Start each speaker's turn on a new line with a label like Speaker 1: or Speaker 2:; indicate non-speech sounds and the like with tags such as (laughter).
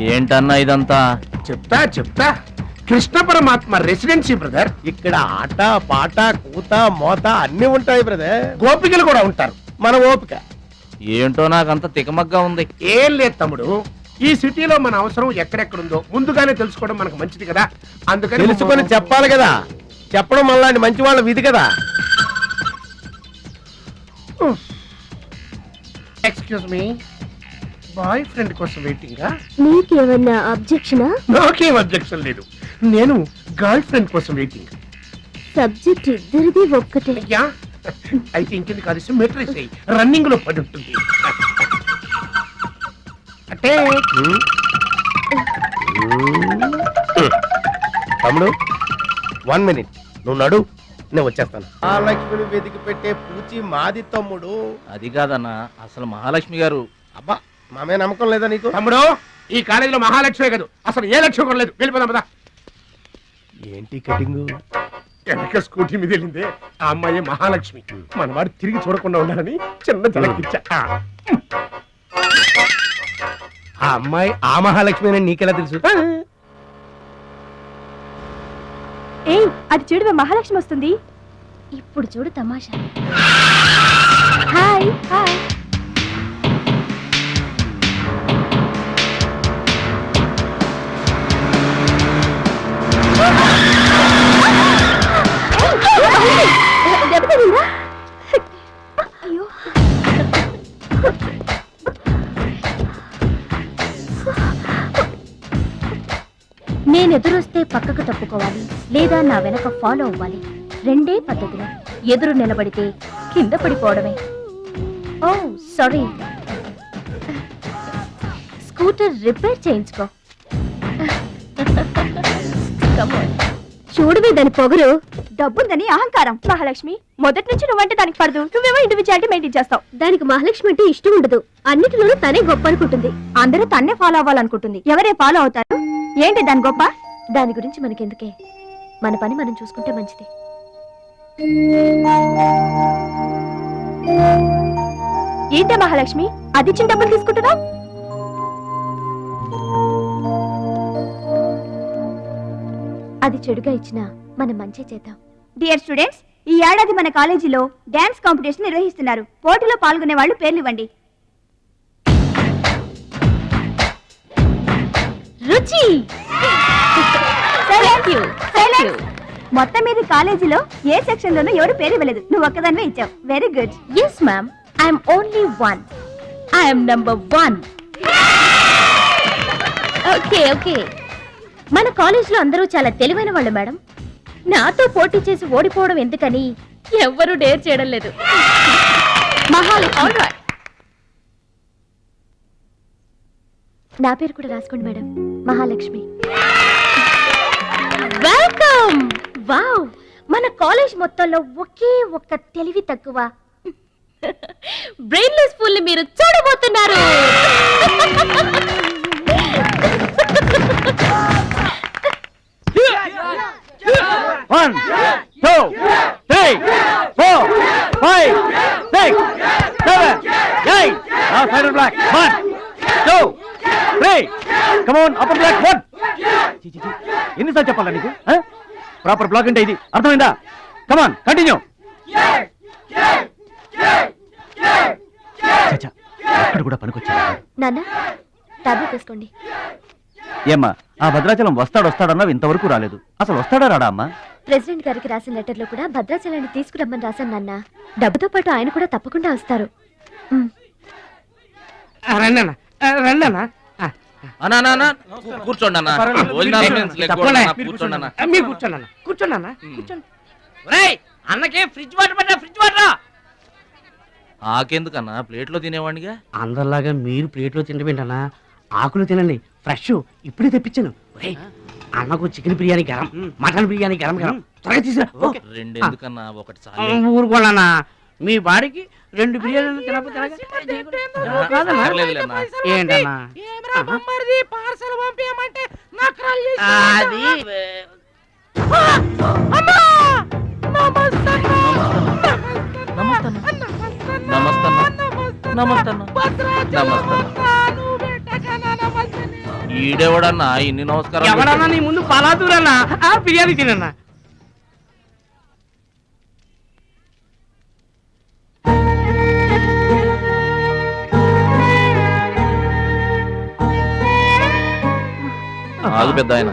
Speaker 1: ఏంటన్నా ఇదంతా?
Speaker 2: చెప్తా చెప్తా. కృష్ణ పరమాత్మ రెసిడెన్సీ బ్రదర్
Speaker 3: ఇక్కడ ఆట పాట కూత మోత అన్ని ఉంటాయి బ్రదర్
Speaker 2: గోపికలు కూడా ఉంటారు.
Speaker 3: మన ఓపిక.
Speaker 1: ఏంటో నాకంత తికమగ్గా ఉంది.
Speaker 2: ఏం లేదు తమ్ముడు. ఈ సిటీలో మన అవసరం ఎక్కడెక్కడుందో ముందుగానే తెలుసుకోవడం మనకు మంచిది కదా. అందుకని
Speaker 3: తెలుసుకొని చెప్పాలి కదా. చెప్పడం మళ్ళీ మంచి వాళ్ళ విధి కదా.
Speaker 2: ఎక్స్క్యూజ్ మీ బాయ్ ఫ్రెండ్ కోసం వెయిటింగా?
Speaker 4: నీకేమన్నా అబ్జెక్షనా?
Speaker 2: నాకేం అబ్జెక్షన్ లేదు. నేను గర్ల్ ఫ్రెండ్ కోసం వెయిటింగ్.
Speaker 4: సబ్జెక్ట్ ఇద్దరిది ఒక్కటే.
Speaker 2: అయ్యా అయితే ఇంకెందుకు కలిసి మెట్రిక్స్ అయ్యి రన్నింగ్లో పడి ఉంటుంది అంటే
Speaker 3: తమ్ముడు వన్ మినిట్ నువ్వు నడు నేను వచ్చేస్తాను. ఆ లక్ష్మిని వెతికి పెట్టే పూచి మాది తమ్ముడు.
Speaker 1: అది కాదన్నా అసలు మహాలక్ష్మి గారు.
Speaker 3: అబ్బా మామే నమ్మకం లేదా నీకు?
Speaker 2: తమ్ముడు ఈ కాలేజీలో మహాలక్ష్మే కాదు. అసలు ఏ లక్ష్యం కూడా లేదు. వెళ్ళిపోదాం పదా.
Speaker 3: ఏంటి కటింగ్?
Speaker 2: వెనక స్కూటీ మీద వెళ్ళిందే ఆ అమ్మాయి మహాలక్ష్మి. మనవాడు తిరిగి చూడకుండా ఉండాలని చిన్న జలకిచ్చా
Speaker 3: ఆ. అమ్మాయి ఆ మహాలక్ష్మి అని నీకెలా తెలుసు?
Speaker 4: ఏయ్ అది చూడు మహాలక్ష్మి వస్తుంది. ఇప్పుడు చూడు తమాషా. Hi hi. నేను ఎదురొస్తే పక్కకు తప్పుకోవాలి లేదా నా వెనక ఫాలో అవ్వాలి. రెండే పద్ధతులు. ఎదురు నిలబడితే కింద పడిపోవడమే. ఓ సారీ. స్కూటర్ రిపేర్ చేయించుకో. చూడవే దాని పొగరు. డబ్బుందని అహంకారం. మహాలక్ష్మి మొదటి నుంచి నువ్వంటే దానికి పడదు. నువ్వేమో ఇండివిజువాలిటీ మెయింటైన్ చేస్తావు. దానికి మహాలక్ష్మి అంటే ఇష్టం ఉండదు. అన్నిటిలోనూ తనే గొప్ప అనుకుంటుంది. అందరూ తన్నే ఫాలో అవ్వాలనుకుంటుంది. ఎవరే ఫాలో అవుతారు? ఏంటి దాని గొప్ప? దాని గురించి మనకెందుకే? మన పని మనం చూసుకుంటే మంచిది. ఏంటే మహాలక్ష్మి? అది ఇచ్చిన డబ్బులు తీసుకుంటున్నావు? అది చెడుగా ఇచ్చినా మనం మంచి చేద్దాం.
Speaker 5: డియర్ స్టూడెంట్స్ ఈ ఏడాది మన కాలేజీలో డాన్స్ కాంపిటీషన్ నిర్వహిస్తున్నారు. పోటీలో పాల్గొనే వాళ్ళు పేర్లు ఇవ్వండి
Speaker 4: రుచి.
Speaker 5: మొత్తం మీద కాలేజీలో ఏ సెక్షన్ లోనూ ఎవరు పేరు ఇవ్వలేదు నువ్వు ఒక్కదాన్నే ఇచ్చావు. Very good
Speaker 4: yes ma'am I'm only one I'm number one okay okay మన కాలేజ్లో అందరూ చాలా తెలివైన వాళ్ళు మేడం. నాతో పోటీ చేసి ఓడిపోవడం ఎందుకని? ఎవ్వరూ డేర్ చేయడం లేదు. నా పేరు కూడా రాసుకోండి మేడం. మహాలక్ష్మి. వెల్కమ్ వావ్ మన కాలేజ్ మొత్తంలో ఒకే ఒక్క తెలివి తక్కువ. (laughs) బ్రెయిన్లెస్ ఫుల్ మీరు చూడబోతున్నారు. (laughs)
Speaker 1: Side block one two three come on upper block one ఎన్నిసార్లు చెప్పాలా నీకు? ప్రాపర్ బ్లాక్ అంటే ఇది. అర్థమైందా? కమాన్ కంటిన్యూ అక్కడ కూడా పనికొచ్చా
Speaker 4: నాన్న టాబ్లెట్ వేసుకోండి
Speaker 1: ఏమ్మా ఆ భద్రాచలం వస్తాడు వస్తాడన్నావు ఇంతవరకు రాలేదు. అసలు వస్తాడా రాడా అమ్మా?
Speaker 4: ప్రెసిడెంట్ గారికి రాసిన లెటర్లో కూడా భద్రాచలాన్ని తీసుకురమ్మని రాశాను నాన్న. డబ్బుతో పాటు ఆయన కూడా తప్పకుండా వస్తారు.
Speaker 2: రండి అన్న రండి అన్న
Speaker 1: అన్నా అన్నా, అన్నా, కూర్చోండి అన్న భోజనాలు నేను లేకపోవడం అన్నా, కూర్చోండి. అన్న
Speaker 2: మీరు కూర్చోండి అన్న కూర్చోండి. అన్న కూర్చోండి
Speaker 6: అన్నకే ఫ్రిడ్జ్ వాటర్ పట్టా ఫ్రిడ్జ్ వాటర్?
Speaker 1: ఆకెందుకన్నా? ప్లేట్లో తినేవాడిగా
Speaker 6: అందరిలాగా మీరు ప్లేట్లో తినబెంటనా ఆకులు తినండి. ఫ్రెష్ ఇప్పుడే తెప్పించాను. ఒరేయ్, అన్నకు చికెన్ బిర్యానీ గరం మటన్ బిర్యానీ గరం గరం. త్వరగా తీసుకురా ఓ.
Speaker 1: రెండు ఎందుకన్నా ఒకటి
Speaker 6: ఆ,
Speaker 1: చాలు.
Speaker 6: ఊరుకోనన్నా. మీ బాడీకి రెండు బిర్యానీలు తినకపోతే. అది
Speaker 1: నమస్తే
Speaker 7: ఈడెవడన్నా? ఇన్ని నమస్కారం
Speaker 6: ఎవడన్నా నీ ముందు పలాదూరన్నా? ఆ బిర్యానీ తినన్నా.
Speaker 7: పెద్ద ఆయన.